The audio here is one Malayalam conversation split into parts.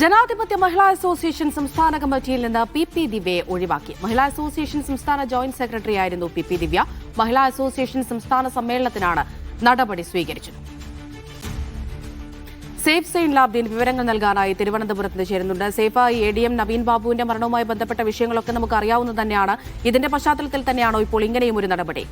ജനാധിപത്യ മഹിളാ അസോസിയേഷൻ സംസ്ഥാന കമ്മിറ്റിയിൽ നിന്ന് പി പി ദിവ്യയെ ഒഴിവാക്കി. മഹിളാ അസോസിയേഷൻ സംസ്ഥാന ജോയിന്റ് സെക്രട്ടറി ആയിരുന്നു P P Divya. Mahila association സംസ്ഥാന സമ്മേളനത്തിനാണ് നടപടി സ്വീകരിച്ചത്. സേഫ് സെയിൻ ലാബ്ദിൻ വിവരങ്ങൾ നൽകാനായി തിരുവനന്തപുരത്ത് ചേരുന്നുണ്ട്. സേഫ എ ഡി എം നവീൻ ബാബുവിന്റെ മരണവുമായി ബന്ധപ്പെട്ട വിഷയങ്ങളൊക്കെ നമുക്ക് അറിയാവുന്നത് തന്നെയാണ്. ഇതിന്റെ പശ്ചാത്തലത്തിൽ തന്നെയാണോ ഇപ്പോൾ ഇങ്ങനെയും ഒരു നടപടി?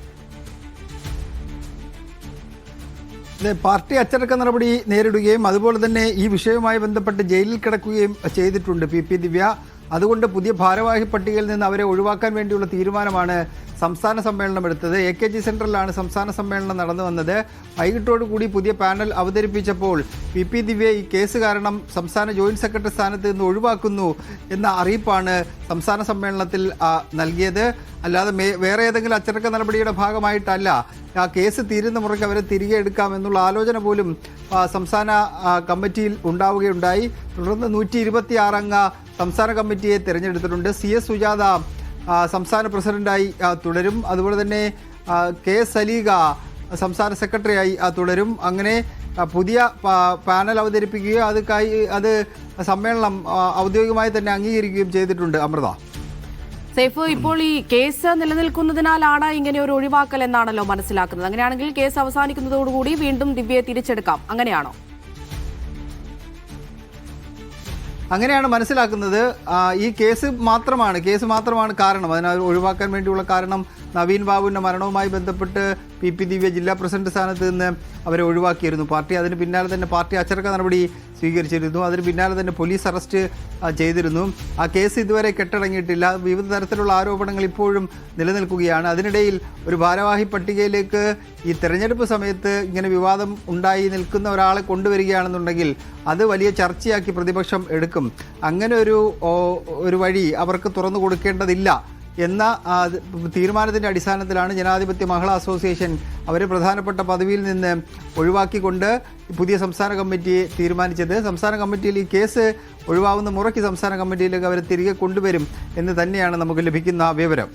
പാർട്ടി അച്ചടക്ക നടപടി നേരിടുകയും അതുപോലെ തന്നെ ഈ വിഷയവുമായി ബന്ധപ്പെട്ട് ജയിലിൽ കിടക്കുകയും ചെയ്തിട്ടുണ്ട് പി പി ദിവ്യ. അതുകൊണ്ട് പുതിയ ഭാരവാഹി പട്ടികയിൽ നിന്ന് അവരെ ഒഴിവാക്കാൻ വേണ്ടിയുള്ള തീരുമാനമാണ് സംസ്ഥാന സമ്മേളനം എടുത്തത്. എ കെ ജി സെന്ററിലാണ് സംസ്ഥാന സമ്മേളനം നടന്നു വന്നത്. വൈകിട്ടോടുകൂടി പുതിയ പാനൽ അവതരിപ്പിച്ചപ്പോൾ പി പി ദിവ്യ ഈ കേസ് കാരണം സംസ്ഥാന ജോയിന്റ് സെക്രട്ടറി സ്ഥാനത്ത് നിന്ന് ഒഴിവാക്കുന്നു എന്ന അറിയിപ്പാണ് സംസ്ഥാന സമ്മേളനത്തിൽ നൽകിയത്. അല്ലാതെ വേറെ ഏതെങ്കിലും അച്ചടക്ക നടപടിയുടെ ഭാഗമായിട്ടല്ല ആ കേസ് തീരുന്ന മുറയ്ക്ക് അവരെ തിരികെ എടുക്കാം എന്നുള്ള ആലോചന പോലും സംസ്ഥാന കമ്മിറ്റിയിൽ ഉണ്ടാവുകയുണ്ടായി. തുടർന്ന് നൂറ്റി ഇരുപത്തി അംഗ സംസ്ഥാന കമ്മിറ്റിയെ തിരഞ്ഞെടുത്തിട്ടുണ്ട്. സി എസ് സുജാത സംസ്ഥാന പ്രസിഡന്റായി തുടരും. അതുപോലെ തന്നെ കെ സലീഗ സംസ്ഥാന സെക്രട്ടറിയായി തുടരും. അങ്ങനെ പുതിയ പാനൽ അവതരിപ്പിക്കുകയും അത് കൈ അത് സമ്മേളനം ഔദ്യോഗികമായി തന്നെ അംഗീകരിക്കുകയും ചെയ്തിട്ടുണ്ട് അമൃത. സേഫ് ഇപ്പോൾ ഈ കേസ് നിലനിൽക്കുന്നതിനാലാണ് ഇങ്ങനെ ഒരു ഒഴിവാക്കൽ എന്നാണല്ലോ മനസ്സിലാക്കുന്നത്. അങ്ങനെയാണെങ്കിൽ കേസ് അവസാനിക്കുന്നതോടുകൂടി വീണ്ടും ദിവ്യയെ തിരിച്ചെടുക്കാം. അങ്ങനെയാണോ? അങ്ങനെയാണ് മനസ്സിലാക്കുന്നത് ഈ കേസ് മാത്രമാണ് കേസ് മാത്രമാണ് കാരണം. അതിനെ ഒഴിവാക്കാൻ വേണ്ടിയുള്ള കാരണം നവീൻ ബാബുവിന്റെ മരണവുമായി ബന്ധപ്പെട്ട് പി പി ദിവ്യ ജില്ലാ പ്രസിഡന്റ് സ്ഥാനത്ത് നിന്ന് അവരെ ഒഴിവാക്കിയിരുന്നു. പാർട്ടി അതിന് പിന്നാലെ തന്നെ പാർട്ടി അച്ചടക്ക നടപടി സ്വീകരിച്ചിരുന്നു. അതിന് പിന്നാലെ തന്നെ പോലീസ് അറസ്റ്റ് ചെയ്തിരുന്നു. ആ കേസ് ഇതുവരെ കെട്ടടങ്ങിയിട്ടില്ല. വിവിധ തരത്തിലുള്ള ആരോപണങ്ങൾ ഇപ്പോഴും നിലനിൽക്കുകയാണ്. അതിനിടയിൽ ഒരു ഭാരവാഹി പട്ടികയിലേക്ക് ഈ തെരഞ്ഞെടുപ്പ് സമയത്ത് ഇങ്ങനെ വിവാദം ഉണ്ടായി നിൽക്കുന്ന ഒരാളെ കൊണ്ടുവരികയാണെന്നുണ്ടെങ്കിൽ അത് വലിയ ചർച്ചയാക്കി പ്രതിപക്ഷം എടുക്കും. അങ്ങനെ ഒരു ഒരു വഴി അവർക്ക് തുറന്നു കൊടുക്കേണ്ടതില്ല. എന്ന തീരുമാനത്തിന്റെ അടിസ്ഥാനത്തിലാണ് ജനാധിപത്യ മഹിളാ അസോസിയേഷൻ അവരെ പ്രധാനപ്പെട്ട പദവിയിൽ നിന്ന് ഒഴിവാക്കിക്കൊണ്ട് പുതിയ സംസ്ഥാന കമ്മിറ്റി തീരുമാനിച്ചത്. സംസ്ഥാന കമ്മിറ്റിയിൽ ഈ കേസ് ഒഴിവാവുന്ന മുറയ്ക്ക് സംസ്ഥാന കമ്മിറ്റിയിലേക്ക് അവരെ തിരികെ കൊണ്ടുവരും എന്ന് തന്നെയാണ് നമുക്ക് ലഭിക്കുന്ന വിവരം.